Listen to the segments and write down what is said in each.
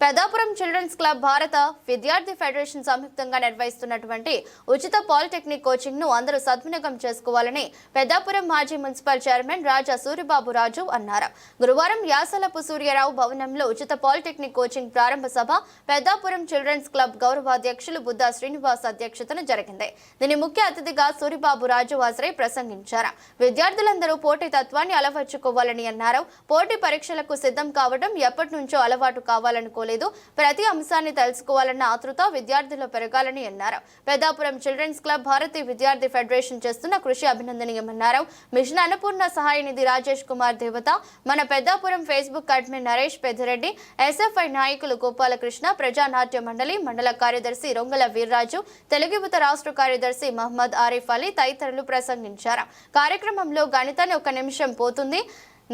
Peddapuram children's club భారత విద్యార్థి federation సంయుక్తంగా నిర్వహిస్తున్నటువంటి ఉచిత పాలిటెక్నిక్ కోచింగ్ను అందరూ సద్వినియోగం చేసుకోవాలని పెదాపురం మాజీ మున్సిపల్ చైర్మన్ రాజా సూరిబాబు రాజు అన్నారు. గురువారం యాసలపు సూర్యరావు భవనంలో ఉచిత పాలిటెక్నిక్ కోచింగ్ ప్రారంభ సభ పెదాపురం చిల్డ్రన్స్ క్లబ్ గౌరవాధ్యక్షులు బుద్ధా శ్రీనివాస్ అధ్యక్షతన జరిగింది. దీని ముఖ్య అతిథిగా సూరిబాబు రాజు హాజరై ప్రసంగించారు. విద్యార్థులందరూ పోటీ తత్వాన్ని అలవర్చుకోవాలని అన్నారు. పోటీ పరీక్షలకు సిద్ధం కావడం ఎప్పటి నుంచో అలవాటు కావాలనుకో కావాలనుకోలేదు ప్రతి అంశాన్ని తెలుసుకోవాలన్న ఆతృత విద్యార్థుల్లో పెరగాలని అన్నారు. పెద్దాపురం చిల్డ్రన్స్ క్లబ్ భారతీయ విద్యార్థి ఫెడరేషన్ చేస్తున్న కృషి అభినందనీయమన్నారు. మిషన్ అన్నపూర్ణ సహాయ నిధి రాజేష్ కుమార్ దేవత మన Peddapuram Facebook admin Naresh Peddireddy SFI నాయకులు గోపాలకృష్ణ ప్రజానాట్య మండలి మండల కార్యదర్శి రొంగల వీర్రాజు తెలుగు యువత రాష్ట్ర కార్యదర్శి మహమ్మద్ ఆరిఫ్ అలీ తదితరులు ప్రసంగించారు. కార్యక్రమంలో గణితాన్ని ఒక నిమిషం పోతుంది.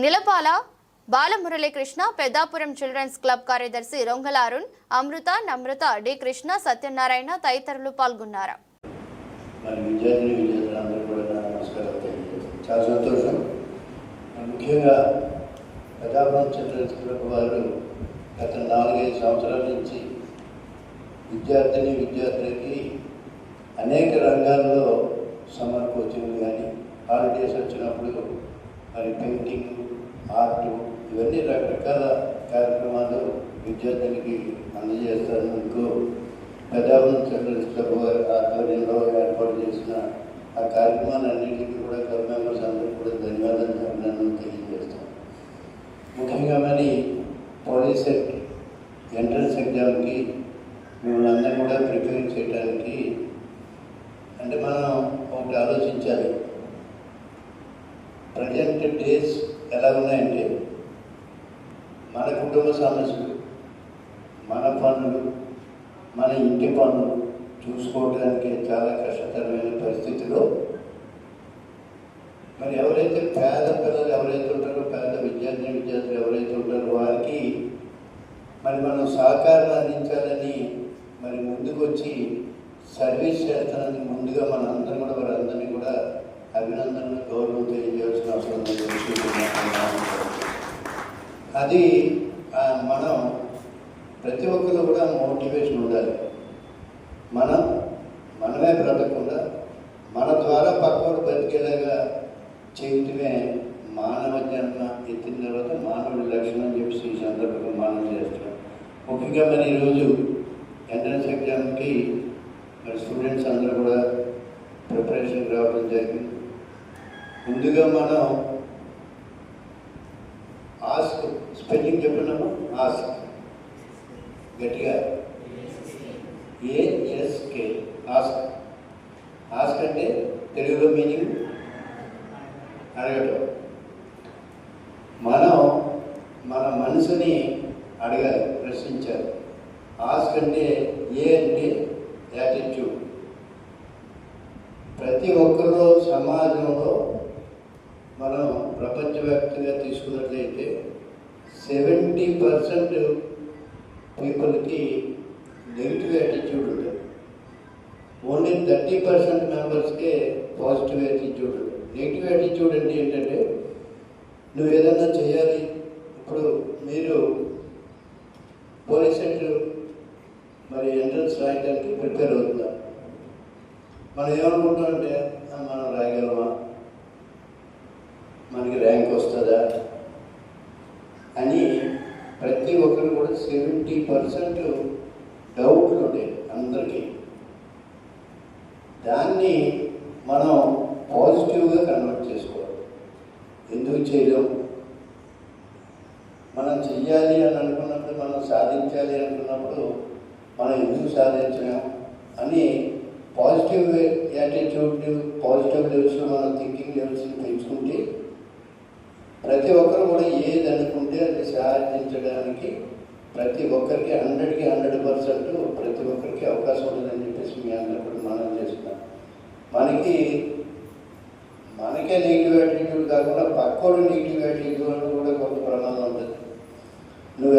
నిలపాల? బాలమురళీకృష్ణ పెద్దాపురం చిల్డ్రన్స్ క్లబ్ కార్యదర్శి రొంగల అరుణ్ అమృత నమ్రత డి కృష్ణ సత్యనారాయణ తదితరులు పాల్గొన్నారు. మరి చాలా సంతోషం. ముఖ్యంగా ప్రజాభవన్ చిల్డ్రన్స్ క్లబ్ వారు గత నాలుగైదు సంవత్సరాల నుంచి విద్యార్థిని విద్యార్థులకి అనేక రంగాల్లో సమ్మర్ కోచింగ్ కానీ హాలిడేస్ వచ్చినప్పుడు మరి పెయింటింగ్ ఆర్ట్ ఇవన్నీ రకరకాల కార్యక్రమాలు విద్యార్థులకి అందజేస్తున్నందుకు ప్రజాభవన్ చిల్డ్రన్స్ ఆధ్వర్యంలో ఏర్పాటు చేసిన ఆ కార్యక్రమాలన్నింటికి కూడా క్లబ్ మెంబర్స్ అందరూ కూడా ధన్యవాదాలు అభినందనలు తెలియజేస్తాం ముఖ్యంగా మరి పోలీస్ ఎంట్రన్స్ ఎగ్జామ్కి మిమ్మల్ని అందరూ కూడా ప్రిపేర్ చేయడానికి అంటే మనం ఒకటి ఆలోచించాలి. ప్రజెంట్ డేస్ ఎలా ఉన్నాయంటే మన కుటుంబ సమస్యలు మన పనులు మన ఇంటి పనులు చూసుకోవడానికి చాలా కష్టతరమైన పరిస్థితిలో మరి ఎవరైతే పేద పిల్లలు ఎవరైతే ఉంటారో పేద విద్యార్థి విద్యార్థులు ఎవరైతే ఉంటారో వారికి మరి మనం సహకారం అందించాలని మరి ముందుకు వచ్చి సర్వీస్ చేస్తానని ముందుగా మన అందరం కూడా వారందరినీ కూడా అది మనం ప్రతి ఒక్కరు కూడా మోటివేషన్ ఉండాలి. మనం మనమే బ్రతకుండా మన ద్వారా పక్కవాడు బతికేలాగా చేయటమే మానవ జన్మ ఎత్తిన తర్వాత మానవుడి లక్షణం అని చెప్పి ఈ సందర్భంగా మనం చేస్తున్నాం. ముఖ్యంగా మరి ఈరోజు ఎంట్రన్స్ ఎగ్జామ్కి మరి స్టూడెంట్స్ అందరూ కూడా ప్రిపరేషన్ రావడం జరిగింది. ముందుగా మనం ఆస్క్ స్పెల్లింగ్ చెప్పినాము ఆస్క్ గట్టిగా. ASK ask. ఆస్క్ అంటే తెలుగులో మీనింగ్? అడగటం. మనం మన మనసుని అడగాలి ప్రశ్నించాలి. ఆస్క్ అంటే ఏ అంటే యాటిట్యూడ్. ప్రతి ఒక్కరు సమాజంలో మనం ప్రపంచవ్యాప్తంగా తీసుకున్నట్లయితే సెవెంటీ పర్సెంట్ పీపుల్కి నెగిటివ్ యాటిట్యూడ్ ఉంటుంది. ఓన్లీ థర్టీ పర్సెంట్ మెంబర్స్కే పాజిటివ్ యాటిట్యూడ్ ఉంటుంది. నెగిటివ్ యాటిట్యూడ్ అంటే ఏంటంటే నువ్వు ఏదన్నా చేయాలి. ఇప్పుడు మీరు పోలీస్ సెంటర్ మరి ఎంట్రన్స్ రాయడానికి ప్రిపేర్ అవుతున్నారు. మనం ఏమనుకుంటామంటే మనం రాయగలమా? మనకి ర్యాంక్ వస్తుందా అని ప్రతి ఒక్కరు కూడా సెవెంటీ పర్సెంట్ డౌట్లు ఉండేవి అందరికీ. దాన్ని మనం పాజిటివ్గా కన్వర్ట్ చేసుకోవాలి. ఎందుకు చేయలేం? మనం చెయ్యాలి అని అనుకున్నప్పుడు మనం సాధించాలి అనుకున్నప్పుడు మనం ఎందుకు సాధించలేం అని పాజిటివ్ యాటిట్యూడ్ పాజిటివ్ లెవెల్స్లో మనం థింకింగ్ లెవెల్స్ని పెంచుకుంటే ప్రతి ఒక్కరు కూడా ఏది అనుకుంటే అది సాధించడానికి ప్రతి ఒక్కరికి హండ్రెడ్కి హండ్రెడ్ పర్సెంట్ ప్రతి ఒక్కరికి అవకాశం ఉందని చెప్పేసి మీ అందరూ కూడా మనం చేస్తున్నాం. మనకి మనకే నెగిటివ్ యాటిట్యూడ్ కాకుండా పక్కోడు నెగిటివ్ యాటిట్యూడ్ కూడా కొంత ప్రమాదం ఉంటుంది.